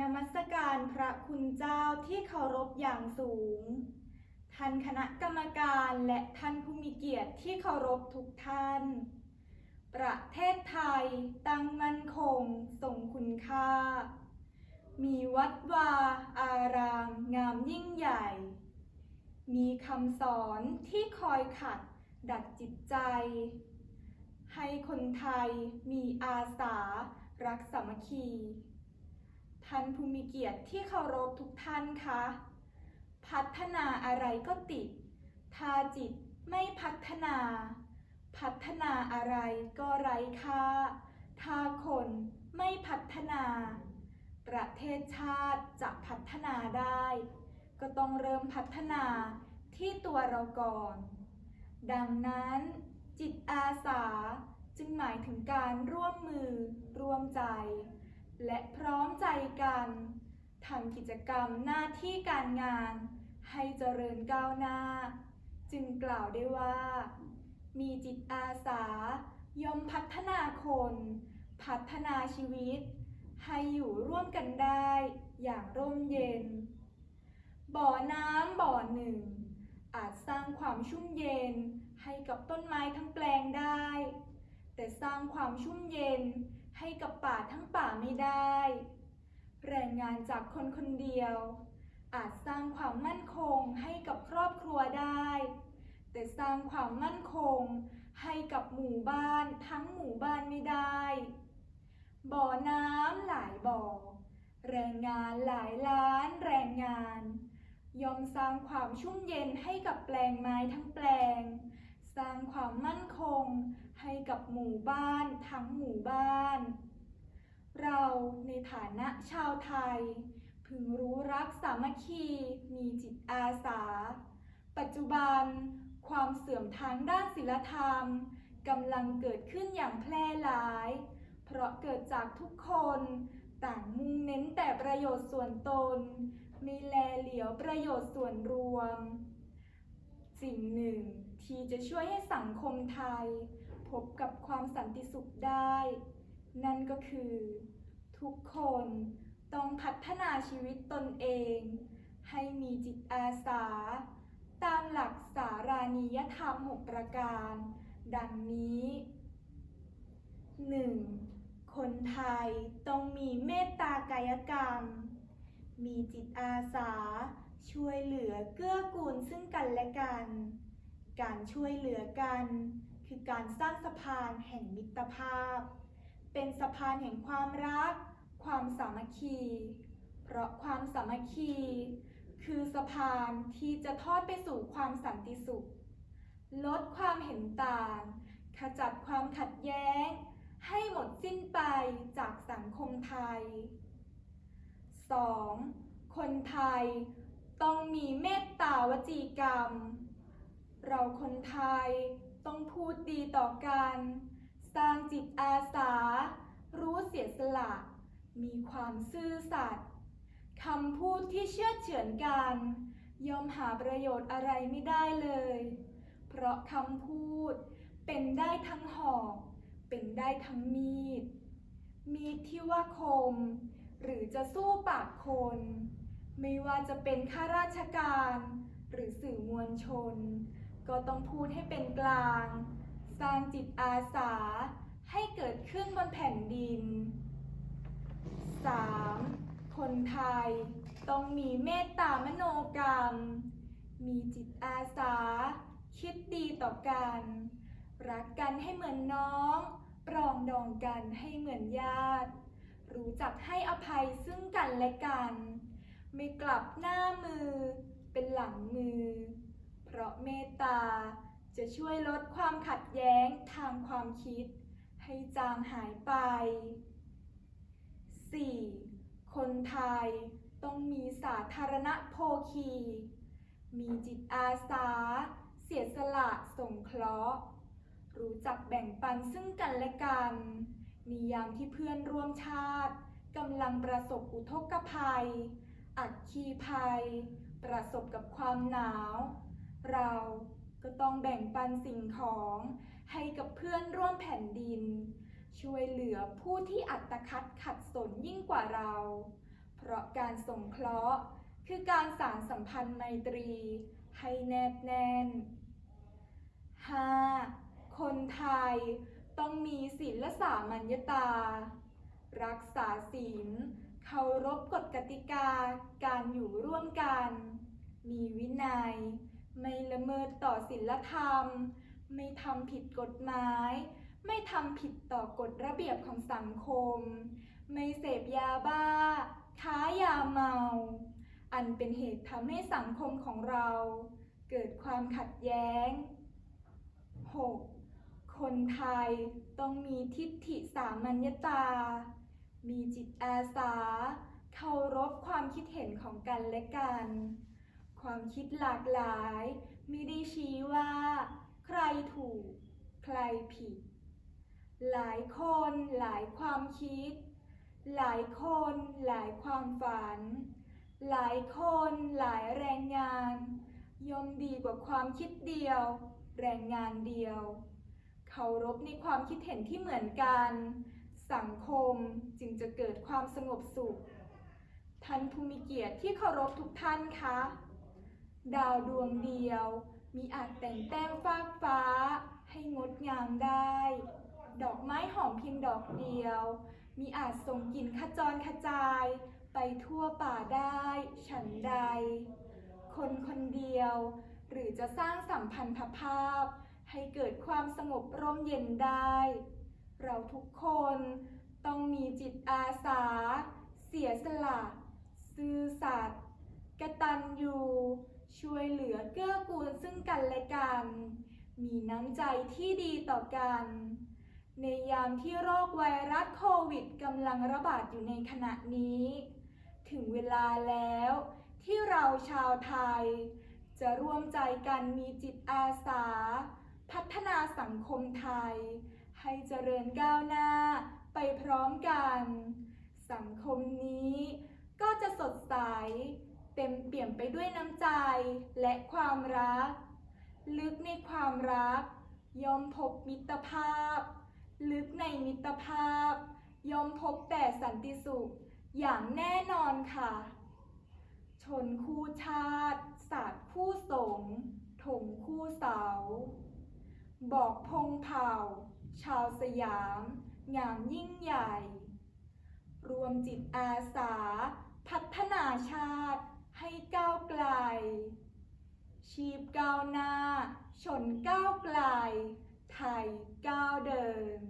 นมัสการพระคุณเจ้าที่เคารพอย่างสูง ท่านคณะกรรมการและท่านผู้มีเกียรติที่เคารพทุกท่าน ประเทศไทยตั้งมั่นคงทรงคุณค่า มีวัดวาอารามงามยิ่งใหญ่ มีคำสอนที่คอยขัดดัดจิตใจ ให้คนไทยมีอาสารักสามัคคี ท่านผู้มีเกียรติที่เคารพทุกท่านคะ พัฒนาอะไรก็ติด ถ้าจิตไม่พัฒนา พัฒนาอะไรก็ไร้ค่า ถ้าคนไม่พัฒนา ประเทศชาติจะพัฒนาได้ ก็ต้องเริ่มพัฒนาที่ตัวเราก่อน ดังนั้นจิตอาสาจึงหมายถึงการร่วมมือร่วมใจ และพร้อมใจกันทำกิจกรรมหน้าที่การงาน ให้เจริญก้าวหน้า จึงกล่าวได้ว่า มีจิตอาสา ย่อมพัฒนาคน พัฒนาชีวิต ให้อยู่ร่วมกันได้อย่างร่มเย็น บ่อน้ำบ่อหนึ่ง อาจสร้างความชุ่มเย็นให้กับต้นไม้ทั้งแปลงได้ แต่สร้างความชุ่มเย็น ให้กับป่าทั้งป่าไม่ได้ แรงงานจากคนคนเดียว อาจสร้างความมั่นคงให้กับครอบครัวได้ แต่สร้างความมั่นคงให้กับหมู่บ้านทั้งหมู่บ้านไม่ได้ บ่อน้ำหลายบ่อ แรงงานหลายล้านแรงงาน ยอมสร้างความชุ่มเย็นให้กับแปลงไม้ทั้งแปลง สร้างความมั่นคงให้กับหมู่บ้านทั้งหมู่บ้าน เราในฐานะชาวไทย พึงรู้รักสามัคคีมีจิตอาสา ปัจจุบัน ความเสื่อมทางด้านศีลธรรมกำลังเกิดขึ้นอย่างแพร่หลาย เพราะเกิดจากทุกคนต่างมุ่งเน้นแต่ประโยชน์ส่วนตนไม่แลเหลียวประโยชน์ส่วนรวม สิ่งหนึ่งที่จะช่วยให้สังคมไทย พบกับความสันติสุขได้ นั่นก็คือ ทุกคนต้องพัฒนาชีวิตตนเอง ให้มีจิตอาสา ตามหลักสารานิยธรรม 6 ประการ ดังนี้ 1. คนไทยต้องมีเมตตากายกรรม มีจิตอาสา ช่วยเหลือเกื้อกูลซึ่งกันและกัน การช่วยเหลือกัน คือการสร้างสะพานแห่งมิตรภาพ เป็นสะพานแห่งความรัก ความสามัคคี เพราะความสามัคคี คือสะพานที่จะทอดไปสู่ความสันติสุข ลดความเห็นต่าง ขจัดความขัดแย้ง ให้หมดสิ้นไปจากสังคมไทย 2. คนไทย ต้องมีเมตตาวจีกรรม เราคนไทยต้องพูดดีต่อกัน สร้างจิตอาสา รู้เสียสละ มีความซื่อสัตย์คำพูดที่เชื่อเฉือนกันย่อมหาประโยชน์อะไรไม่ได้เลย เพราะคำพูดเป็นได้ทั้งหอก เป็นได้ทั้งมีด มีดที่ว่าคม หรือจะสู้ปากคน ไม่ว่าจะเป็นข้าราชการ หรือสื่อมวลชน ก็ต้องพูดให้เป็นกลาง สร้างจิตอาสาให้เกิดขึ้นบนแผ่นดิน 3. คนไทยต้องมีเมตตามโนกรรม มีจิตอาสา คิดดีต่อกัน รักกันให้เหมือนน้อง ปรองดองกันให้เหมือนญาติ รู้จักให้อภัยซึ่งกันและกัน ไม่กลับหน้ามือ เป็นหลังมือ เพราะเมตตาจะช่วยลดความขัดแย้งทางความคิด ให้จางหายไป 4. คนไทยต้องมีสาธารณโภคี มีจิตอาสา เสียสละสงเคราะห์ รู้จักแบ่งปันซึ่งกันและกันในยามที่เพื่อนร่วมชาติกำลังประสบอุทกภัย อัคคีภัย ประสบกับความหนาว เราก็ต้องแบ่งปันสิ่งของให้กับเพื่อนร่วมแผ่นดิน ช่วยเหลือผู้ที่อัตคัดขัดสนยิ่งกว่าเรา เพเพราะการสงเคราะห์คือการสารสัมพันธ์ไมตรีให้แนบแน่น 5. คนไทยต้องมีศีลและสามัญญตา รักษาศีล เคารพกฎกติกาการอยู่ร่วมกัน มีวินัย ไม่ละเมิดต่อศีลธรรม ไม่ทำผิดกฎหมาย ไม่ทำผิดต่อกฎระเบียบของสังคม ไม่เสพยาบ้า ค้ายาเมา อันเป็นเหตุทำให้สังคมของเรา เกิดความขัดแย้ง 6. คนไทยต้องมีทิฏฐิสามัญญตา มีจิตอาสา เคารพความคิดเห็นของกันและกัน ความคิดหลากหลายไม่ได้ชี้ว่า ใครถูก ใครผิด หลายคนหลายความคิด หลายคนหลายความฝัน หลายคนหลายแรงงาน ย่อมดีกว่าความคิดเดียว แรงงานเดียว เคารพในความคิดเห็นที่เหมือนกัน สังคมจึงจะเกิดความสงบสุข ท่านผู้มีเกียรติที่เคารพทุกท่านคะ ดาวดวงเดียวมีอาจแต่งแต้มฟากฟ้าให้งดงามได้ ดอกไม้หอมเพียงดอกเดียว มีอาจส่งกลิ่นขจรขจายไปทั่วป่าได้ฉันใด คนคนเดียว หรือจะสร้างสัมพันธภาพ ให้เกิดความสงบร่มเย็นได้ เราทุกคนต้องมีจิตอาสา เสียสละ ซื่อสัตย์กตัญญูช่วยเหลือเกื้อกูลซึ่งกันและกัน มีน้ำใจที่ดีต่อกัน ในยามที่โรคไวรัสโควิดกำลังระบาดอยู่ในขณะนี้ ถึงเวลาแล้วที่เราชาวไทย จะร่วมใจกันมีจิตอาสา พัฒนาสังคมไทย ให้เจริญก้าวหน้าไปพร้อมกัน สังคมนี้ก็จะสดใส เต็มเปี่ยมไปด้วยน้ำใจและความรัก ลึกในความรัก ย่อมพบมิตรภาพ ลึกในมิตรภาพ ย่อมพบแต่สันติสุขอย่างแน่นอนค่ะ ชนคู่ชาติศาสตร์คู่สงฆ์ถงคู่เสา บอกพงเผ่า ชาวสยาม งามยิ่งใหญ่ รวมจิตอาสา พัฒนาชาติให้ก้าวไกล ชีพก้าวหน้า ชนก้าวไกล ไทยก้าวเดิน